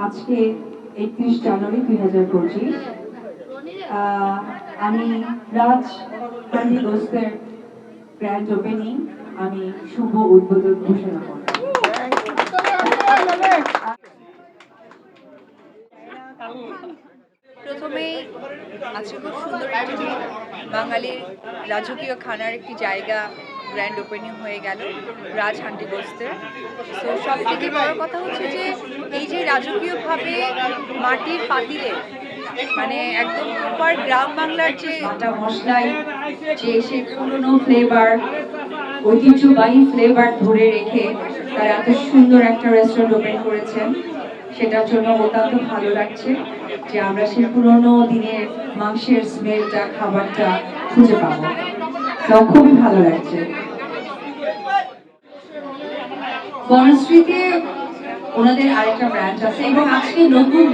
আজকে একত্রিশ জানুয়ারি দুই হাজার পঁচিশ। আমি রাজ গান্ধী দোস্তের গ্র্যান্ড ওপেনিং আমি শুভ উদ্বোধন ঘোষণা করলাম প্রথমেই আজকে খুব সুন্দর বাঙালির রাজকীয় খানার একটি জায়গা গ্র্যান্ড ওপেনিং হয়ে গেল রাজ হান্ডি বসতে। তো সব থেকে বড় কথা হচ্ছে যে, এই যে রাজকীয়ভাবে মাটির পাতিলে মানে একদম প্রপার গ্রাম বাংলার যে একটা মশলাই যে সে পুরনো ফ্লেভার ঐতিহ্যবাহী ফ্লেভার ধরে রেখে তারা এত সুন্দর একটা রেস্টুরেন্ট ওপেন করেছেন। সেটার জন্য অত্যন্ত ভালো লাগছে যে আমরা সেই পুরনো দিনের মাংসের স্মেলটা খাবারটা খুঁজে পাবো। খুবই ভালো লাগছে। বনশ্রীতে ওনাদের আরেকটা আছে এবং আজকে নতুন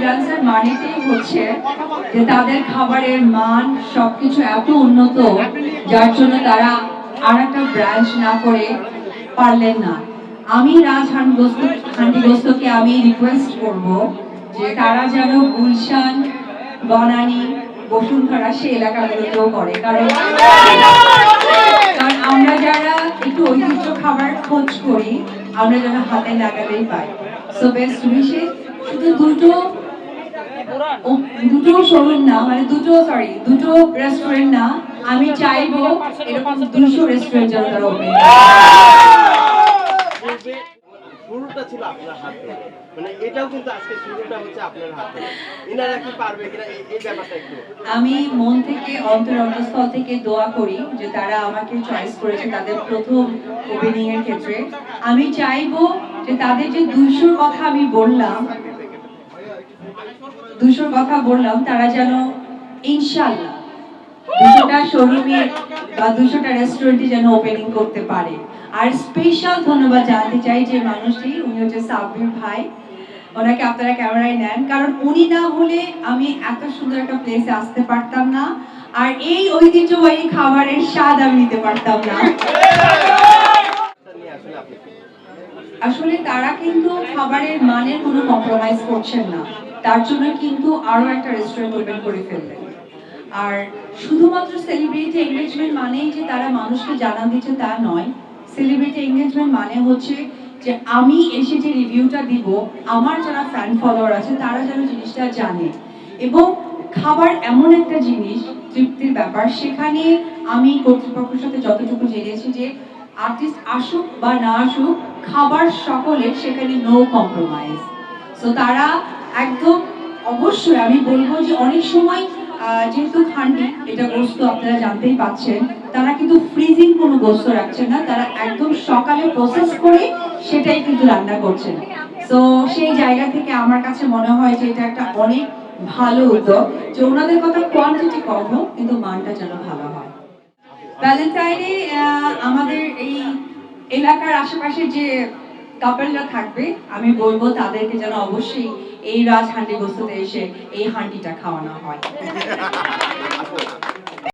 মানেটাই হচ্ছে যে তাদের খাবারের মান সবকিছু এত উন্নত, যার জন্য তারা আর একটা ব্রাঞ্চ না করে পারলেন না। আমি রাজ হান্ডিগোস্ত হান্ডিগোস্তকে আমি রিকোয়েস্ট করব যে তারা যেন গুলশান, বনানী, বসুন্ধরা সে এলাকাগুলোতেও করে। কারণ কারণ আমরা যারা একটু ঐতিহ্য খাবার খোঁজ করি, আমরা যেন হাতে লাগাতেই পাই। সো বেস্ট উইশেস শুধু দুটো দুটো শোরুম না মানে দুটো সরি দুটো রেস্টুরেন্ট না, আমি চাইব এরকম দুশো রেস্টুরেন্ট যেন তারা ওপেন ছিল আপনার হাতে মানে এটাও কিন্তু আজকে শুরুটা হচ্ছে আপনার হাতে ইনারা কি পারবে কিনা এই ব্যাপারটা একটু আমি মন থেকে, অন্তর, অন্তঃস্থল থেকে দোয়া করি যে তারা আমাকে চয়েস করেছে তাদের প্রথম ওপেনিং এর ক্ষেত্রে। আমি চাইব যে তাদের যে দুশোর কথা আমি বললাম, দুশোর কথা বললাম, তারা যেন ইনশাল্লাহ দুশোটা শোরুমে বা দুশোটা রেস্টুরেন্টে যেন ওপেনিং করতে পারে। আর স্পেশাল ধন্যবাদ জানতে চাই যে মানুষটি, উনি হচ্ছে সাব্বির ভাই। ওনাকে আপনারা ক্যামেরায় নেন, কারণ উনি না হলে আমি এত সুন্দর একটা প্লেসে আসতে পারতাম না। আর এই ঐতিহ্যবাহী খাবারের স্বাদ আমি নিতে পারতাম না। আসলে তারা কিন্তু খাবারের মানের কোনো কম্প্রোমাইজ করছেন না। তার জন্য কিন্তু আরও একটা রেস্টুরেন্ট ওপেন করে ফেললেন। আর শুধুমাত্র সেলিব্রিটি এঙ্গেজমেন্ট মানেই যে তারা মানুষকে জানান দিচ্ছে তা নয় সেলিব্রিটি এঙ্গেজমেন্ট মানে হচ্ছে যে আমি এসে যে রিভিউটা দিব, আমার যারা ফ্যান ফলোয়ার আছে, তারা যেন জিনিসটা জানে। এবং খাবার এমন একটা জিনিস, তৃপ্তির ব্যাপার, সেখানে আমি কর্তৃপক্ষের সাথে যতটুকু জেনেছি যে আর্টিস্ট আসুক বা না আসুক, খাবার সকলের সেখানে নো কম্প্রোমাইজ সো তারা একদম অবশ্যই, আমি বলব যে অনেক সময় যেহেতু খান্ডি এটা গোস্ত আপনারা জানতেই পাচ্ছেন, তারা কিন্তু ফ্রিজিং কোনো গোস্ত রাখছেন না, তারা একদম সকালে প্রসেস করে সেটাই কিন্তু রান্না করছেন। তো সেই জায়গা থেকে আমার কাছে মনে হয় যে এটা একটা অনেক ভালো উদ্যোগ, যে ওনাদের কথা কোয়ান্টিটি কম হোক, কিন্তু মানটা যেন ভালো হয়। ভ্যালেন্টাইনে আমাদের এই এলাকার আশেপাশে যে কাপেলরা থাকবে, আমি বলব তাদেরকে যেন অবশ্যই এই রাজ হান্ডি বস্তুতে এসে এই হান্ডিটা খাওয়ানো হয়।